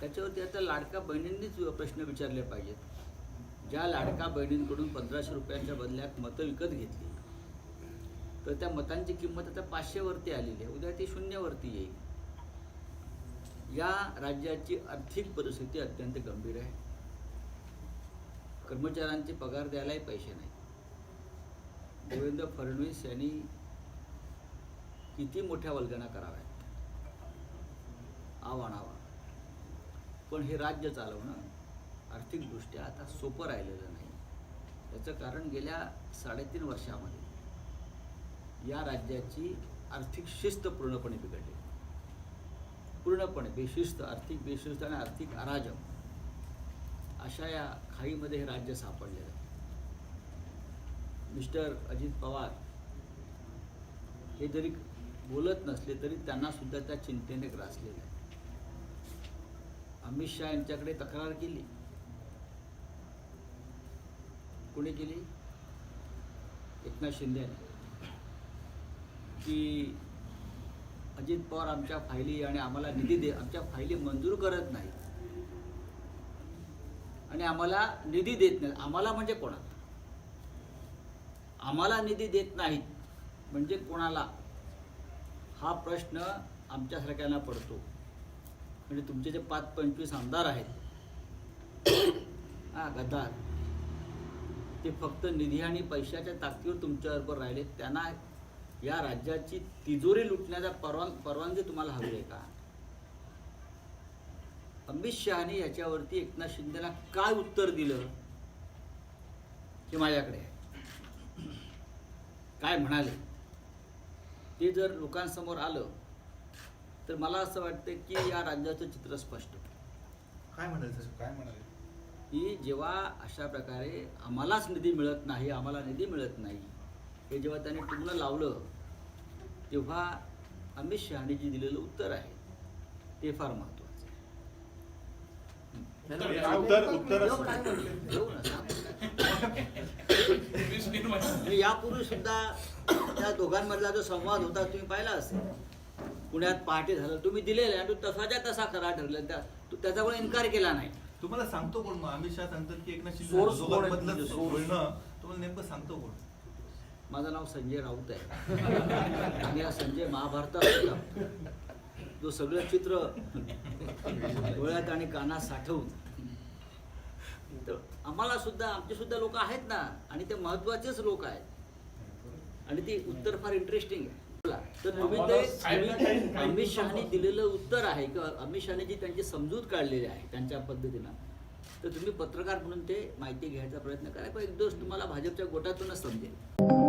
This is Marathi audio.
त्याच्यावरती आता लाडक्या बहिणींनीच प्रश्न विचारले पाहिजेत. ज्या लाडक्या बहिणींकडून पंधराशे रुपयांच्या बदल्यात मतं विकत घेतली तर त्या मतांची किंमत आता पाचशेवरती आलेली आहे. उद्या ती शून्यावरती येईल. या राज्याची आर्थिक परिस्थिती अत्यंत गंभीर आहे. कर्मचाऱ्यांचे पगार द्यायलाही पैसे नाही. देवेंद्र फडणवीस यांनी किती मोठ्या वल्गना कराव्यात? आव्हानावा पण हे राज्य चालवणं आर्थिकदृष्ट्या आता सोपं राहिलेलं नाही. याचं कारण गेल्या साडेतीन वर्षामध्ये या राज्याची आर्थिक शिस्त पूर्णपणे बिघडली. पूर्णपणे बेशिस्त आर्थिक बेशिस्त आणि आर्थिक अराजक अशा या खाईमध्ये हे राज्य सापडलेलं आहे. मिस्टर अजित पवार हे जरी बोलत नसले तरी त्यांना सुद्धा त्या चिंतेने ग्रासलेलं आहे अमित शहा यांच्याकडे तक्रार केली. कोणी केली? एकनाथ शिंदे की अजित पवार आमच्या फायली आणि आम्हाला निधी दे आमच्या फायली मंजूर करत नाही. आणि आम्हाला निधी देत नाही. आम्हाला म्हणजे कोणाला? आम्हाला निधी देत नाहीत. म्हणजे कोणाला? हा प्रश्न आमच्यासारख्यांना पडतो. म्हणजे तुमचे जे पाच पंचवीस आमदार आहेत हा गद्दार ते फक्त निधी आणि पैशाच्या ताकदीवर तुमच्याबरोबर राहिले. त्यांना या राज्याची तिजोरी लुटण्याचा परवान परवानगी तुम्हाला हवी आहे का? अमित शहाने याच्यावरती एकनाथ शिंदेला काय उत्तर दिलं? हे माझ्याकडे आहे. काय म्हणाले? ते जर लोकांसमोर आलं तर मला असं वाटतं की या राज्याचं चित्र स्पष्ट. काय म्हणायचं सर? काय म्हणाले? की जेव्हा अशा प्रकारे आम्हालाच निधी मिळत नाही आम्हाला निधी मिळत नाही हे जेव्हा त्याने टुमणं लावलं तेव्हा अमित शहाने जे दिलेलं उत्तर आहे ते फार महत्वाचं आहे. यापूर्वी सुद्धा त्या दोघांमधला जो संवाद होता तुम्ही पाहिला असेल. पुण्यात पहाटे झालं तुम्ही दिलेलं आणि तो तसाच्या तसा खरा ठरला त्या तू त्याच्यामुळे इन्कार केला नाही. तुम्हाला सांगतो कोण मग? अमित शहा सांगतात की एकनाथ शिंदे Source कोण आहे दोघांमधलं तुमचे? source? बोलणं तुम्हाला नेमकं सांगतो कोण? माझं नाव संजय राऊत आहे. आणि हा संजय महाभारतात होता. जो सगळं चित्र डोळ्यात आणि कानात साठवून. तर आम्हाला सुद्धा आमचे सुद्धा लोक आहेत ना आणि ते महत्वाचेच लोक आहेत. आणि ते उत्तर फार इंटरेस्टिंग आहे. तर तुम्ही ते तुम्ही अमित शहाने दिलेलं उत्तर आहे किंवा अमित शहाने जी त्यांची समजूत काढलेली आहे त्यांच्या पद्धतीनं. तर तुम्ही पत्रकार म्हणून ते माहिती घ्यायचा प्रयत्न करा पण एक दिवस तुम्हाला भाजपच्या गोटातूनच समजेल.